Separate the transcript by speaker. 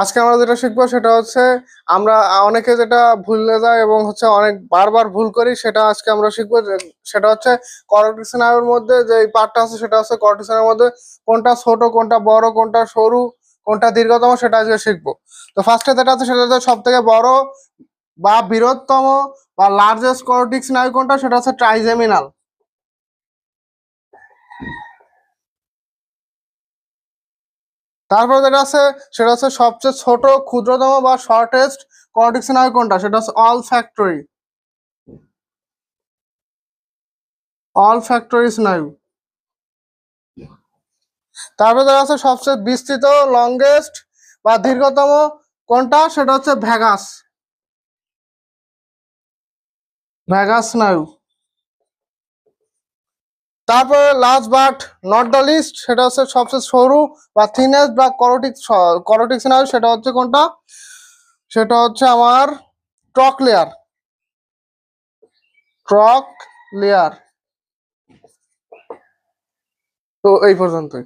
Speaker 1: আজকে আমরা যেটা শিখব সেটা হচ্ছে আমরা অনেকে যেটা ভুলে যায় এবং হচ্ছে অনেক বারবার ভুল করি, সেটা আজকে আমরা শিখব। সেটা হচ্ছে করোটিক স্নায়ুর মধ্যে যে পার্টটা আছে সেটা হচ্ছে করোটিক স্নায়ুর মধ্যে কোনটা ছোট, কোনটা বড়, কোনটা সরু, কোনটা দীর্ঘতম সেটা আজকে শিখব। তো ফার্স্টে যেটা আছে সেটা হচ্ছে সব থেকে বড় বা বৃহত্তম বা লার্জেস্ট করোটিক স্নায়ু কোনটা? সেটা হচ্ছে ট্রাইজেমিনাল তারপর যেটা আছে, সেটা হচ্ছে সবচেয়ে ছোট, ক্ষুদ্রতম বা শর্টেস্ট করোটিক স্নায়ু কোনটা? সেটা হচ্ছে অল ফ্যাক্টরি অল ফ্যাক্টরি স্নায়ু তারপরে যেটা আছে, সবচেয়ে বিস্তৃত লংগেস্ট বা দীর্ঘতম কোনটা? সেটা হচ্ছে ভ্যাগাস ভ্যাগাস স্নায়ু তারপরে last but not the least সেটা হচ্ছে সবচেয়ে সরু বা থিনেস্ট বা করোটিক্স করোটিক্স না সেটা হচ্ছে কোনটা? সেটা হচ্ছে আমার ট্রক লেয়ার ট্রক লেয়ার তো এই পর্যন্তই।